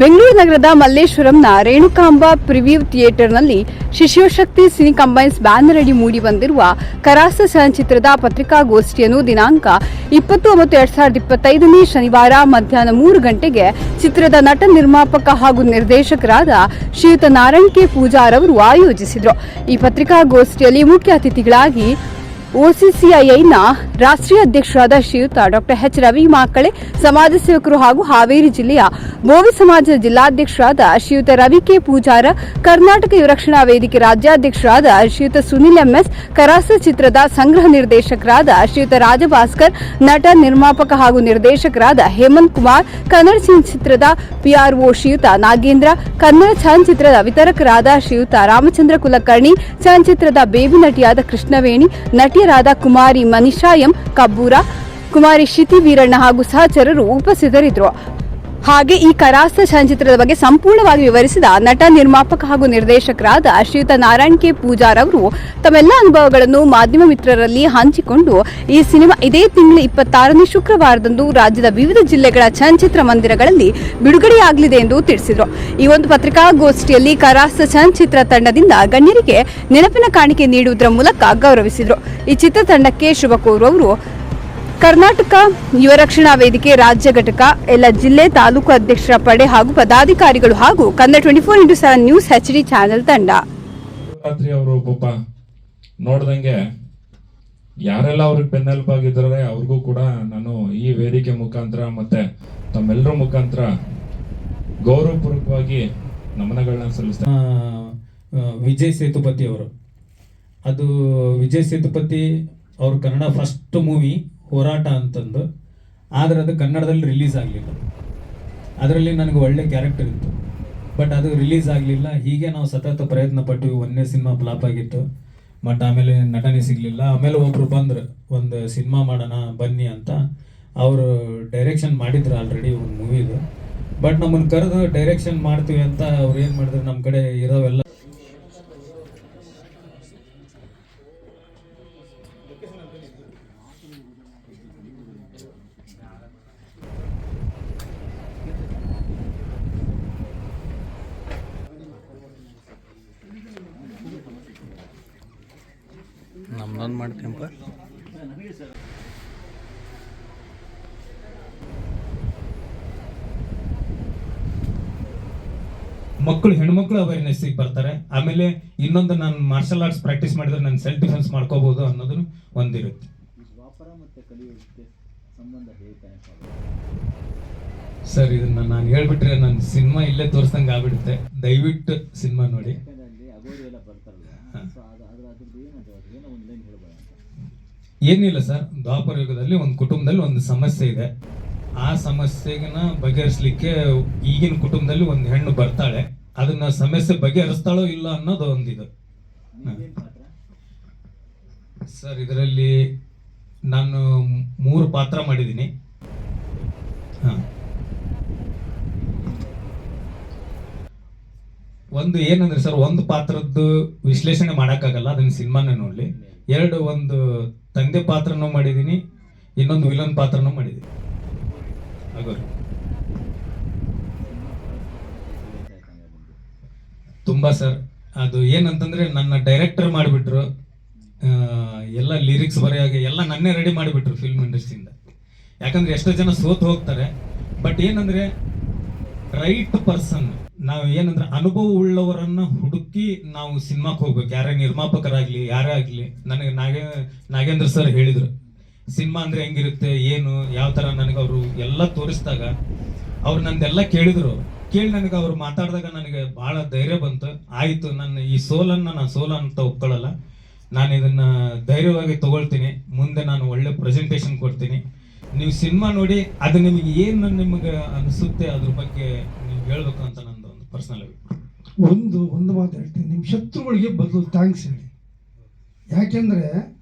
ನಗರದ ಮಲ್ಲೇಶ್ವರಂನ ರೇಣುಕಾಂಬ ಪ್ರಿವ್ಯೂ ಥಿಯೇಟರ್ನಲ್ಲಿ ಶಿಶುಶಕ್ತಿ ಸಿನಿ ಕಂಬೈನ್ಸ್ ಬ್ಯಾನರ್ ಅಡಿ ಮೂಡಿ ಬಂದಿರುವ ಕರಾಸ ಚಲನಚಿತ್ರದ ಪತ್ರಿಕಾಗೋಷ್ಠಿಯನ್ನು ದಿನಾಂಕ ಇಪ್ಪತ್ತು ಒಂಬತ್ತು ಎರಡ್ ಸಾವಿರದ ಇಪ್ಪತ್ತೈದನೇ ಶನಿವಾರ ಮಧ್ಯಾಹ್ನ ಮೂರು ಗಂಟೆಗೆ ಚಿತ್ರದ ನಟ ನಿರ್ಮಾಪಕ ಹಾಗೂ ನಿರ್ದೇಶಕರಾದ ಶ್ರೀಯುತ ನಾರಾಯಣ್ ಕೆ ಪೂಜಾರ್ ಅವರು ಆಯೋಜಿಸಿದರು. ಈ ಪತ್ರಿಕಾಗೋಷ್ಠಿಯಲ್ಲಿ ಮುಖ್ಯ ಅತಿಥಿಗಳಾಗಿ ಒಸಿಸಿಐನ ರಾಷ್ಟ್ರೀಯ ಅಧ್ಯಕ್ಷರಾದ ಶ್ರೀಯುತ ಡಾಕ್ಟರ್ ಎಚ್ ರವಿ ಮಾಕಳೆ, ಸಮಾಜ ಸೇವಕರು ಹಾಗೂ ಹಾವೇರಿ ಜಿಲ್ಲೆಯ ಬೋವಿ ಸಮಾಜದ ಜಿಲ್ಲಾಧ್ಯಕ್ಷರಾದ ಶ್ರೀಯುತ ರವಿ ಕೆ ಪೂಜಾರ, ಕರ್ನಾಟಕ ಯುವರಕ್ಷಣಾ ವೇದಿಕೆ ರಾಜ್ಯಾಧ್ಯಕ್ಷರಾದ ಶ್ರೀಯುತ ಸುನಿಲ್ ಎಂಎಸ್ ಕರಾಸ ಚಿತ್ರದ ಸಂಗ್ರಹ ನಿರ್ದೇಶಕರಾದ ಶ್ರೀಯುತ ರಾಜಭಾಸ್ಕರ್, ನಟ, ನಿರ್ಮಾಪಕ ಹಾಗೂ ನಿರ್ದೇಶಕರಾದ ಹೇಮಂತ್ ಕುಮಾರ್, ಕನ್ನಡ ಚಲನಚಿತ್ರದ ಪಿಆರ್ಒ ಶ್ರೀಯುತ ನಾಗೇಂದ್ರ, ಕನ್ನಡ ಚಲನಚಿತ್ರದ ವಿತರಕರಾದ ಶ್ರೀಯುತ ರಾಮಚಂದ್ರ ಕುಲಕರ್ಣಿ ಚಲನಚಿತ್ರದ ಬೇಬಿ ನಟಿಯಾದ ಕೃಷ್ಣವೇಣಿ ನಟಿಯರಾದ ಕುಮಾರಿ ಮನಿಷಾ ಎಂ ಕಬ್ಬೂರ. ಕುಮಾರಿ ಶಿತಿ ವೀರಣ್ಣ ಹಾಗೂ ಸಹಚರರು ಉಪಸ್ಥಿತರಿದ್ದರು. ಹಾಗೆ ಈ ಕರಾಸ್ತ ಚಲನಚಿತ್ರದ ಬಗ್ಗೆ ಸಂಪೂರ್ಣವಾಗಿ ವಿವರಿಸಿದ ನಟ, ನಿರ್ಮಾಪಕ ಹಾಗೂ ನಿರ್ದೇಶಕರಾದ ಶ್ರೀಯುತ ನಾರಾಯಣ್ ಕೆ. ಪೂಜಾರ್ ಅವರು ತಮ್ಮೆಲ್ಲ ಅನುಭವಗಳನ್ನು ಮಾಧ್ಯಮ ಮಿತ್ರರಲ್ಲಿ ಹಂಚಿಕೊಂಡು ಈ ಸಿನಿಮಾ ಇದೇ ತಿಂಗಳ ಇಪ್ಪತ್ತಾರನೇ ಶುಕ್ರವಾರದಂದು ರಾಜ್ಯದ ವಿವಿಧ ಜಿಲ್ಲೆಗಳ ಚಲನಚಿತ್ರ ಮಂದಿರಗಳಲ್ಲಿ ಬಿಡುಗಡೆಯಾಗಲಿದೆ ಎಂದು ತಿಳಿಸಿದರು. ಈ ಒಂದು ಪತ್ರಿಕಾಗೋಷ್ಠಿಯಲ್ಲಿ ಕರಾಸ್ತ ಚಲನಚಿತ್ರ ತಂಡದಿಂದ ಗಣ್ಯರಿಗೆ ನೆನಪಿನ ಕಾಣಿಕೆ ನೀಡುವುದರ ಮೂಲಕ ಗೌರವಿಸಿದರು. ಈ ಚಿತ್ರತಂಡಕ್ಕೆ ಶುಭ ಕೋರುವವರು ಕರ್ನಾಟಕ ಯುವ ರಕ್ಷಣಾ ವೇದಿಕೆ ರಾಜ್ಯ ಘಟಕ ಎಲ್ಲ ಜಿಲ್ಲೆ ತಾಲೂಕು ಅಧ್ಯಕ್ಷರ ಪಡೆ ಹಾಗೂ ಪದಾಧಿಕಾರಿಗಳು ಹಾಗೂ Kannada twenty four into seven news H D channel ತಂಡ. ರಾತ್ರಿ ಅವರು ನೋಡ್ದಂಗೆ ಯಾರೆಲ್ಲ ಅವ್ರಿಗೆ ಬೆನ್ನೆಲುಬಾಗಿದ್ದಾರೆ ಅವ್ರಿಗೂ ಕೂಡ ನಾನು ಈ ವೇದಿಕೆ ಮುಖಾಂತರ ಮತ್ತೆ ತಮ್ಮೆಲ್ಲರ ಮುಖಾಂತರ ಗೌರವಪೂರ್ವಕವಾಗಿ ನಮನಗಳನ್ನ ಆ, ವಿಜಯ್ ಸೇತುಪತಿ ಅವರು. ಅದು ವಿಜಯ್ ಸೇತುಪತಿ ಅವ್ರ ಕನ್ನಡ ಫಸ್ಟ್ ಮೂವಿ ಹೋರಾಟ ಅಂತಂದು. ಆದರೆ ಅದು ಕನ್ನಡದಲ್ಲಿ ರಿಲೀಸ್ ಆಗಲಿಲ್ಲ. ಅದರಲ್ಲಿ ನನಗೆ ಒಳ್ಳೆ ಕ್ಯಾರೆಕ್ಟರ್ ಇತ್ತು. ಬಟ್ ಅದು ರಿಲೀಸ್ ಆಗಲಿಲ್ಲ. ಹೀಗೆ ನಾವು ಸತತ ಪ್ರಯತ್ನ ಪಟ್ಟು ಒಂದೇ ಸಿನಿಮಾ ಫ್ಲಾಪ್ ಆಗಿತ್ತು. ಬಟ್ ಆಮೇಲೆ ನಟನೆ ಸಿಗಲಿಲ್ಲ. ಆಮೇಲೆ ಒಬ್ರು ಬಂದರು. ಒಂದು ಸಿನಿಮಾ ಮಾಡೋಣ, ಬನ್ನಿ ಅಂತ. ಅವರು ಡೈರೆಕ್ಷನ್ ಮಾಡಿದ್ರು ಆಲ್ರೆಡಿ ಒಂದು ಮೂವಿದು ಬಟ್ ನಮ್ಮನ್ನು ಕರೆದು ಡೈರೆಕ್ಷನ್ ಮಾಡ್ತೀವಿ ಅಂತ ಅವ್ರು ಏನು ಮಾಡಿದ್ರು? ನಮ್ಮ ಕಡೆ ಇರೋವೆಲ್ಲ ನಮ್ದೊಂದು ಮಾಡ್ತೀನಪ್ಪ ಮಕ್ಕಳು, ಹೆಣ್ಮಕ್ಳು ಅವೇರ್ನೆಸ್ಸಿಗೆ ಬರ್ತಾರೆ. ಆಮೇಲೆ ಇನ್ನೊಂದು ನಾನು ಮಾರ್ಷಲ್ ಆರ್ಟ್ಸ್ ಪ್ರಾಕ್ಟೀಸ್ ಮಾಡಿದ್ರೆ ನಾನು ಸೆಲ್ಫ್ ಡಿಫೆನ್ಸ್ ಮಾಡ್ಕೋಬಹುದು ಅನ್ನೋದನ್ನು ಒಂದಿರುತ್ತೆ. ಸರ್, ಇದನ್ನ ನಾನು ಹೇಳ್ಬಿಟ್ರೆ ನನ್ನ ಸಿನಿಮಾ ಇಲ್ಲೇ ತೋರಿಸ್ದಂಗೆ ಆಗ್ಬಿಡುತ್ತೆ. ದಯವಿಟ್ಟು ಸಿನಿಮಾ ನೋಡಿ. ಏನಿಲ್ಲ ಸರ್ ದ್ವಾಪರ ಯುಗದಲ್ಲಿ ಒಂದು ಕುಟುಂಬದಲ್ಲಿ ಒಂದು ಸಮಸ್ಯೆ ಇದೆ. ಆ ಸಮಸ್ಯೆಗನ್ನ ಬಗೆಹರಿಸಲಿಕ್ಕೆ ಈಗಿನ ಕುಟುಂಬದಲ್ಲಿ ಒಂದು ಹೆಣ್ಣು ಬರ್ತಾಳೆ. ಅದನ್ನ ಸಮಸ್ಯೆ ಬಗೆಹರಿಸ್ತಾಳೋ ಇಲ್ಲ ಅನ್ನೋದು ಒಂದಿದು. ಸರ್, ಇದರಲ್ಲಿ ನಾನು ಮೂರು ಪಾತ್ರ ಮಾಡಿದ್ದೀನಿ. ಒಂದು ಏನಂದ್ರೆ ಸರ್, ಒಂದು ಪಾತ್ರದ್ದು ವಿಶ್ಲೇಷಣೆ ಮಾಡೋಕ್ಕಾಗಲ್ಲ, ಅದನ್ನ ಸಿನಿಮಾನ ನೋಡ್ಲಿ. ಎರಡು, ಒಂದು ತಂದೆ ಪಾತ್ರನೂ ಮಾಡಿದ್ದೀನಿ ಇನ್ನೊಂದು ವಿಲನ್ ಪಾತ್ರನೂ ಮಾಡಿದ್ದೀನಿ ಆಗೋರು ತುಂಬಾ ಸರ್, ಅದು ಏನಂತಂದ್ರೆ ನನ್ನ ಡೈರೆಕ್ಟರ್ ಮಾಡಿಬಿಟ್ರು ಎಲ್ಲ ಲಿರಿಕ್ಸ್ ಬರೆಯಾಗೆ ಎಲ್ಲ ನನ್ನೇ ರೆಡಿ ಮಾಡಿಬಿಟ್ರು ಫಿಲ್ಮ್ ಇಂಡಸ್ಟ್ರಿಯಿಂದ. ಯಾಕಂದ್ರೆ ಎಷ್ಟೋ ಜನ ಸೋತು ಹೋಗ್ತಾರೆ, ಬಟ್ ಏನಂದ್ರೆ ರೈಟ್ ಪರ್ಸನ್ ನಾವು ಏನಂದ್ರೆ ಅನುಭವ ಉಳ್ಳವರನ್ನ ಹುಡುಕಿ ನಾವು ಸಿನಿಮಾಕ್ಕೆ ಹೋಗ್ಬೇಕು. ಯಾರೇ ನಿರ್ಮಾಪಕರಾಗ್ಲಿ, ಯಾರೇ ಆಗ್ಲಿ. ನನಗೆ ನಾಗೇ, ನಾಗೇಂದ್ರ ಸರ್ ಹೇಳಿದ್ರು, ಸಿನಿಮಾ ಅಂದ್ರೆ ಹೆಂಗಿರುತ್ತೆ, ಏನು, ಯಾವ ತರ ನನಗೆ ಅವರು ಎಲ್ಲ ತೋರಿಸಿದಾಗ ಅವ್ರು ನಂದೆಲ್ಲ ಕೇಳಿದ್ರು. ಕೇಳಿ ನನಗೆ ಅವ್ರು ಮಾತಾಡಿದಾಗ ನನಗೆ ಬಹಳ ಧೈರ್ಯ ಬಂತು. ಆಯ್ತು, ನನ್ನ ಈ ಸೋಲನ್ನ ನಾನು ಸೋಲ ಅಂತ ಒಪ್ಕೊಳ್ಳಲ್ಲ ನಾನು ಇದನ್ನ ಧೈರ್ಯವಾಗಿ ತಗೊಳ್ತೀನಿ. ಮುಂದೆ ನಾನು ಒಳ್ಳೆ ಪ್ರೆಸೆಂಟೇಷನ್ ಕೊಡ್ತೀನಿ. ನೀವು ಸಿನಿಮಾ ನೋಡಿ, ಅದು ನಿಮಗೆ ಏನು ನಿಮಗೆ ಅನಿಸುತ್ತೆ ಅದ್ರ ಬಗ್ಗೆ ನೀವು ಹೇಳ್ಬೇಕು ಅಂತ ನಂದು ಪರ್ಸನಲ್ ಒಂದು ಒಂದು ಮಾತು ಹೇಳ್ತೀನಿ. ನಿಮ್ಮ ಶತ್ರುಗಳಿಗೆ ಬದಲು ಥ್ಯಾಂಕ್ಸ್ ಹೇಳಿ. ಯಾಕೆಂದರೆ